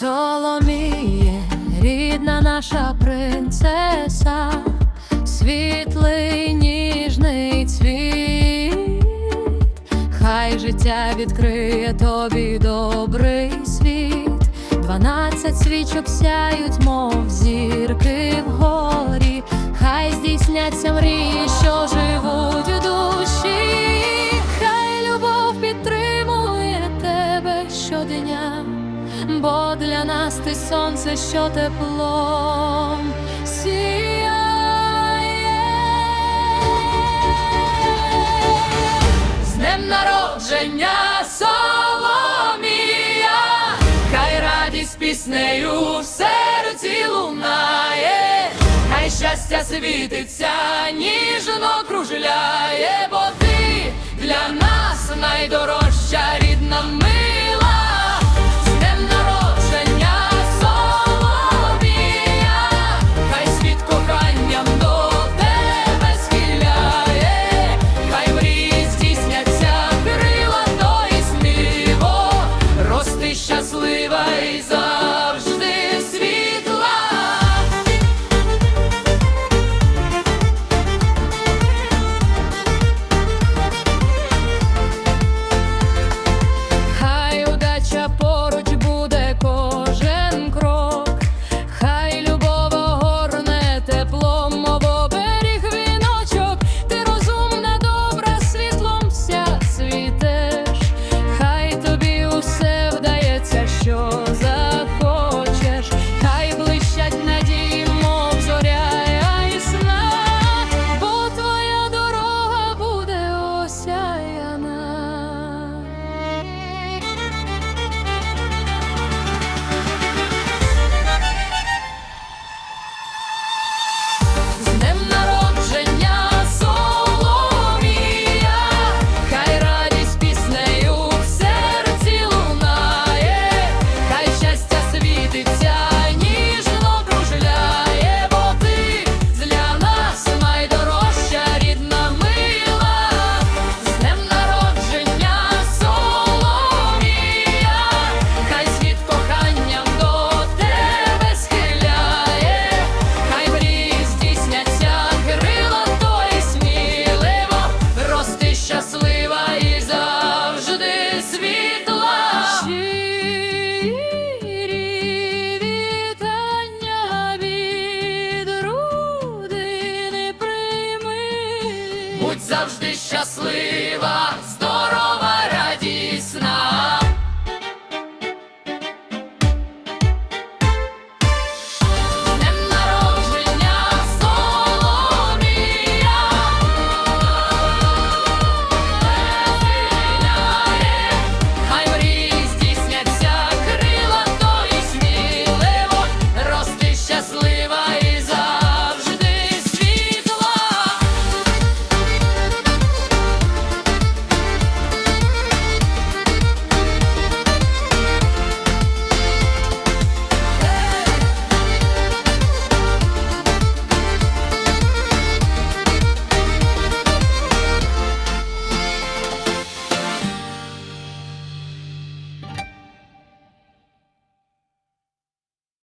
Соломіє, рідна наша принцеса, світлий ніжний цвіт, хай життя відкриє тобі добрий світ, дванадцять свічок сяють, мов зірки вгорі, хай здійсняться. бо для нас ти сонце, що теплом сіє, З днем народження Соломія, хай радість піснею в серці лунає, хай щастя світиться, ніжно кружляє, бо ти для нас найдорожча рідна ми. завжди щасливий.